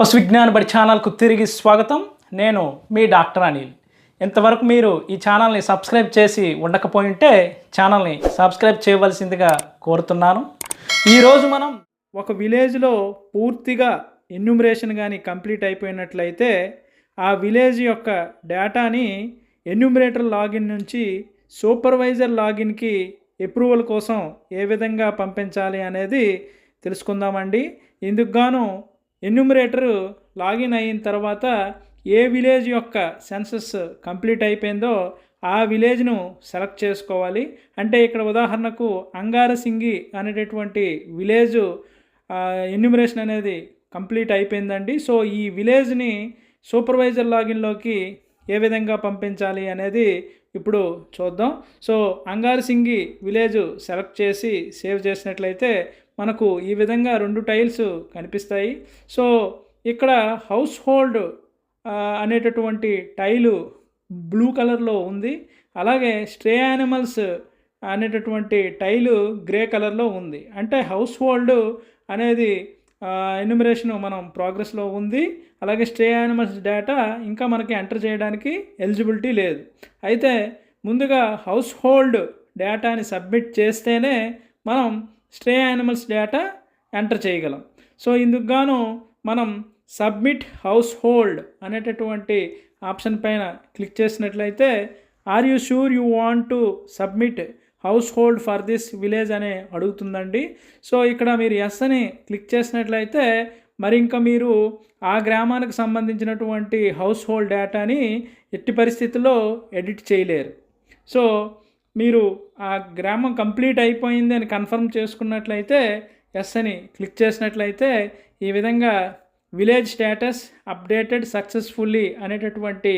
పశు విజ్ఞాన బడి ఛానల్కు తిరిగి స్వాగతం. నేను మీ డాక్టర్ అనిల్. ఇంతవరకు మీరు ఈ ఛానల్ని సబ్స్క్రైబ్ చేసి ఉండకపోయింటే ఛానల్ని సబ్స్క్రైబ్ చేయవలసిందిగా కోరుతున్నాను. ఈరోజు మనం ఒక విలేజ్లో పూర్తిగా ఎన్యూమరేషన్ కానీ కంప్లీట్ అయిపోయినట్లయితే ఆ విలేజ్ యొక్క డేటాని ఎన్యూమరేటర్ లాగిన్ నుంచి సూపర్వైజర్ లాగిన్కి అప్రూవల్ కోసం ఏ విధంగా పంపించాలి అనేది తెలుసుకుందామండి. ఇందుకు గాను ఎన్యూమరేటర్ లాగిన్ అయిన తర్వాత ఏ విలేజ్ యొక్క సెన్సస్ కంప్లీట్ అయిపోయిందో ఆ విలేజ్ను సెలెక్ట్ చేసుకోవాలి. అంటే ఇక్కడ ఉదాహరణకు అంగారసింగి అనేటటువంటి విలేజ్ ఎన్యూమరేషన్ అనేది కంప్లీట్ అయిపోయిందండి. సో ఈ విలేజ్ని సూపర్వైజర్ లాగిన్లోకి ఏ విధంగా పంపించాలి అనేది ఇప్పుడు చూద్దాం. సో అంగారసింగి విలేజ్ సెలెక్ట్ చేసి సేవ్ చేసినట్లయితే మనకు ఈ విధంగా రెండు టైల్స్ కనిపిస్తాయి. సో ఇక్కడ హౌస్ హోల్డ్ అనేటటువంటి టైలు బ్లూ కలర్లో ఉంది. అలాగే స్ట్రే యానిమల్స్ అనేటటువంటి టైలు గ్రే కలర్లో ఉంది. అంటే హౌస్ హోల్డ్ అనేది ఎన్యూమరేషన్ మనం ప్రోగ్రెస్లో ఉంది. అలాగే స్ట్రే యానిమల్స్ డేటా ఇంకా మనకి ఎంటర్ చేయడానికి ఎలిజిబిలిటీ లేదు. అయితే ముందుగా హౌస్ హోల్డ్ డేటాని సబ్మిట్ చేస్తేనే మనం స్ట్రే యానిమల్స్ డేటా ఎంటర్ చేయగలం. సో ఇందుకు గాను మనం సబ్మిట్ హౌస్ హోల్డ్ అనేటటువంటి ఆప్షన్ పైన క్లిక్ చేసినట్లయితే are you sure you want to submit household for this village అనే అడుగుతుందండి. సో ఇక్కడ మీరు ఎస్ అని క్లిక్ చేసినట్లయితే మరి ఇంకా మీరు ఆ గ్రామానికి సంబంధించినటువంటి హౌస్ హోల్డ్ డేటాని ఎట్టి పరిస్థితుల్లో ఎడిట్ చేయలేరు. సో మీరు ఆ గ్రామం కంప్లీట్ అయిపోయింది అని కన్ఫర్మ్ చేసుకున్నట్లయితే ఎస్ అని క్లిక్ చేసినట్లయితే ఈ విధంగా విలేజ్ స్టేటస్ అప్డేటెడ్ సక్సెస్ఫుల్లీ అనేటటువంటి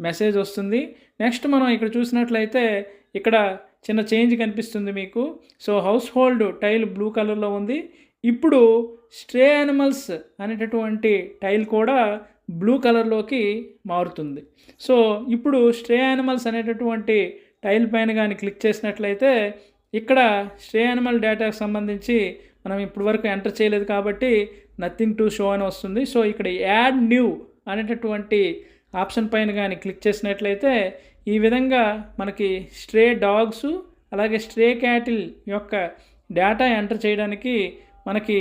మెసేజ్ వస్తుంది. నెక్స్ట్ మనం ఇక్కడ చూసినట్లయితే ఇక్కడ చిన్న చేంజ్ కనిపిస్తుంది మీకు. So household tile blue కలర్లో ఉంది. ఇప్పుడు స్ట్రే యానిమల్స్ అనేటటువంటి టైల్ కూడా బ్లూ కలర్లోకి మారుతుంది. సో ఇప్పుడు స్ట్రే యానిమల్స్ అనేటటువంటి టైల్ పైన కానీ క్లిక్ చేసినట్లయితే ఇక్కడ స్ట్రే యానిమల్ డేటాకు సంబంధించి మనం ఇప్పటి వరకు ఎంటర్ చేయలేదు కాబట్టి నథింగ్ టు షో అని వస్తుంది. సో ఇక్కడ యాడ్ న్యూ అనేటటువంటి ఆప్షన్ పైన కానీ క్లిక్ చేసినట్లయితే ఈ విధంగా మనకి స్ట్రే డాగ్స్ అలాగే స్ట్రే క్యాటిల్ యొక్క డేటా ఎంటర్ చేయడానికి మనకి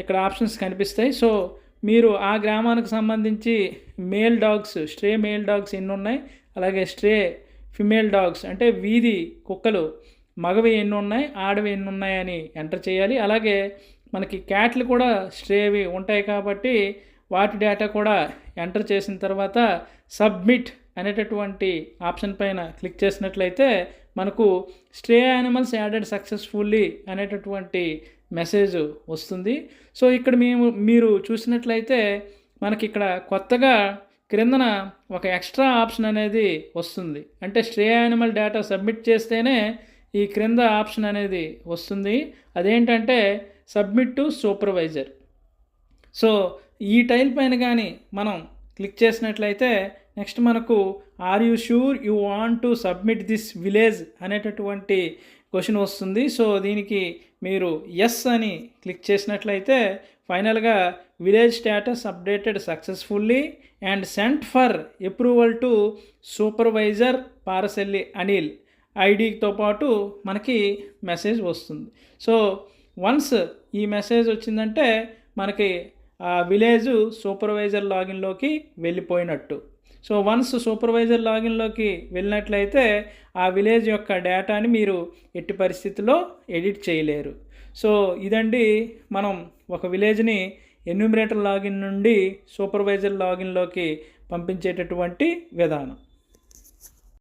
ఇక్కడ ఆప్షన్స్ కనిపిస్తాయి. సో మీరు ఆ గ్రామానికి సంబంధించి male dogs stray male dogs ఎన్ని ఉన్నాయి? అలాగే స్ట్రే ఫిమేల్ డాగ్స్ అంటే వీధి కుక్కలు మగవి ఎన్ని ఉన్నాయి ఆడవి ఎన్ని ఉన్నాయని ఎంటర్ చేయాలి. అలాగే మనకి క్యాట్లు కూడా స్ట్రేవి ఉంటాయి కాబట్టి వాటి డేటా కూడా ఎంటర్ చేసిన తర్వాత సబ్మిట్ అనేటటువంటి ఆప్షన్ పైన క్లిక్ చేసినట్లయితే మనకు స్ట్రే యానిమల్స్ యాడెడ్ సక్సెస్ఫుల్లీ అనేటటువంటి మెసేజ్ వస్తుంది. సో ఇక్కడ మేము మీరు చూసినట్లయితే మనకి ఇక్కడ కొత్తగా క్రిందన ఒక ఎక్స్ట్రా ఆప్షన్ అనేది వస్తుంది. అంటే స్ట్రే యానిమల్ డేటా సబ్మిట్ చేస్తేనే ఈ క్రింద ఆప్షన్ అనేది వస్తుంది. అదేంటంటే సబ్మిట్ టు సూపర్వైజర్. సో ఈ టైల్ పైన కానీ మనం క్లిక్ చేసినట్లయితే నెక్స్ట్ మనకు are you sure you want to submit this village అనేటటువంటి క్వశ్చన్ వస్తుంది. సో దీనికి మీరు ఎస్ అని క్లిక్ చేసినట్లయితే ఫైనల్గా village status updated successfully and sent for approval to supervisor Paraselli Anil ఐడితో పాటు మనకి మెసేజ్ వస్తుంది. సో వన్స్ ఈ మెసేజ్ వచ్చిందంటే మనకి ఆ విలేజ్ సూపర్వైజర్ లాగిన్లోకి వెళ్ళిపోయినట్టు. సో వన్స్ సూపర్వైజర్ లాగిన్లోకి వెళ్ళినట్లయితే ఆ విలేజ్ యొక్క డేటాని మీరు ఎట్టి పరిస్థితిలో ఎడిట్ చేయలేరు. సో ఇదండి మనం ఒక విలేజ్ని ఎన్యూమిరేటర్ లాగిన్ నుండి సూపర్వైజర్ లాగిన్లోకి పంపించేటటువంటి విధానం.